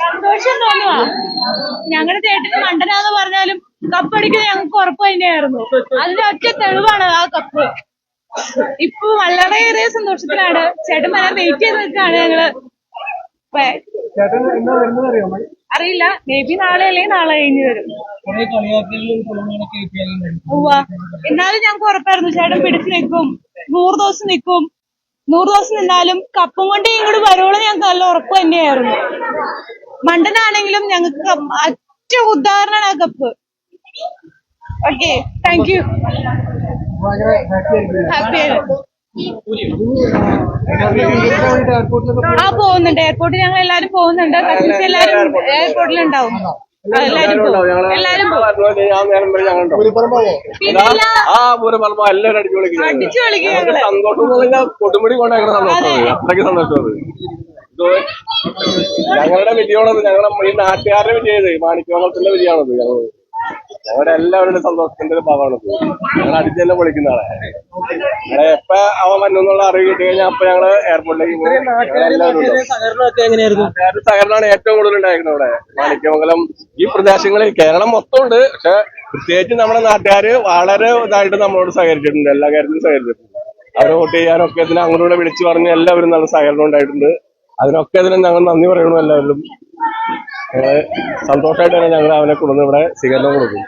സന്തോഷം ഞങ്ങളുടെ ചേട്ടന് മണ്ടനാന്ന് പറഞ്ഞാലും കപ്പടിക്കുന്നത് ഞങ്ങൾക്ക് ഉറപ്പ് തന്നെയായിരുന്നു. അതിന്റെ ഒറ്റ തെളിവാണ് ആ കപ്പ് ഇപ്പൊ വളരെയേറെ സന്തോഷത്തിലാണ്. ചേട്ടൻ വരാൻ വെയിറ്റ് ചെയ്ത് നിൽക്കാണ് ഞങ്ങൾ. ചേട്ടൻ എന്നാ വരുന്നത് അറിയാമോ? അറിയില്ല. മേ ബി നാളെ അല്ലെങ്കിൽ നാളെ കഴിഞ്ഞ് വരും. എന്നാലും ഞങ്ങൾക്ക് ഉറപ്പായിരുന്നു. ചേട്ടൻ പിടിച്ചു നിൽക്കും. നൂറ് ദിവസം നിൽക്കും. നൂറ് ദിവസം നിന്നാലും കപ്പും കൊണ്ട് ഇങ്ങോട്ട് വരുവോളം ഞങ്ങൾക്ക് നല്ല ഉറപ്പ് തന്നെയായിരുന്നു. മണ്ടനാണെങ്കിലും ഞങ്ങൾക്ക് അറ്റ ഉദാഹരണമാണ് ആ cup. Okay thank you happy ആയിരുന്നു. ആ പോകുന്നുണ്ട്. എയർപോർട്ടിൽ ഞങ്ങൾ എല്ലാരും പോകുന്നുണ്ട്. കസിൻസ് എല്ലാരും എയർപോർട്ടിൽ ഉണ്ടാവും എല്ലാരും എല്ലാരും അടിച്ചു സന്തോഷം കൊടുമുടി കൊണ്ടാക്കുന്ന സന്തോഷം അത്രയ്ക്ക് സന്തോഷം ഞങ്ങളുടെ വിജയമാണത് ഞങ്ങളുടെ ഈ നാട്ടുകാരുടെ വിജയത് മാണിക്കോളത്തിന്റെ വിജയമാണത് ഞങ്ങൾ എല്ലാവരുടെ സന്തോഷത്തിന്റെ ഒരു ഭാഗമാണ് ഞങ്ങൾ അടിച്ചെല്ലാം വിളിക്കുന്ന ആളെ. ഞങ്ങളെ എപ്പ അവൻ വന്നെന്നുള്ള അറിവ് കിട്ടി കഴിഞ്ഞാൽ അപ്പൊ ഞങ്ങൾ എയർപോർട്ടിലേക്ക് പോകും സഹകരണമാണ് ഏറ്റവും കൂടുതൽ ഉണ്ടായിരിക്കുന്നത് ഇവിടെ. മാണിക്യമംഗലം ഈ പ്രദേശങ്ങളിൽ കേരളം മൊത്തം ഉണ്ട്. പക്ഷെ പ്രത്യേകിച്ച് നമ്മുടെ നാട്ടുകാര് വളരെ ഇതായിട്ട് നമ്മളോട് സഹകരിച്ചിട്ടുണ്ട്. എല്ലാ കാര്യത്തിലും സഹകരിച്ചിട്ടുണ്ട്. അവരെ വോട്ട് ചെയ്യാനൊക്കെ അതിന് അങ്ങോട്ട് വിളിച്ചു പറഞ്ഞ് എല്ലാവരും നല്ല സഹകരണം ഉണ്ടായിട്ടുണ്ട്. അതിനൊക്കെ ഇതിന് ഞങ്ങൾ നന്ദി പറയണു എല്ലാവരും ഞങ്ങൾ സന്തോഷമായിട്ട് തന്നെ ഞങ്ങൾ അവനെ കൊണ്ടുവന്ന് ഇവിടെ സ്വീകരണം കൊടുക്കും.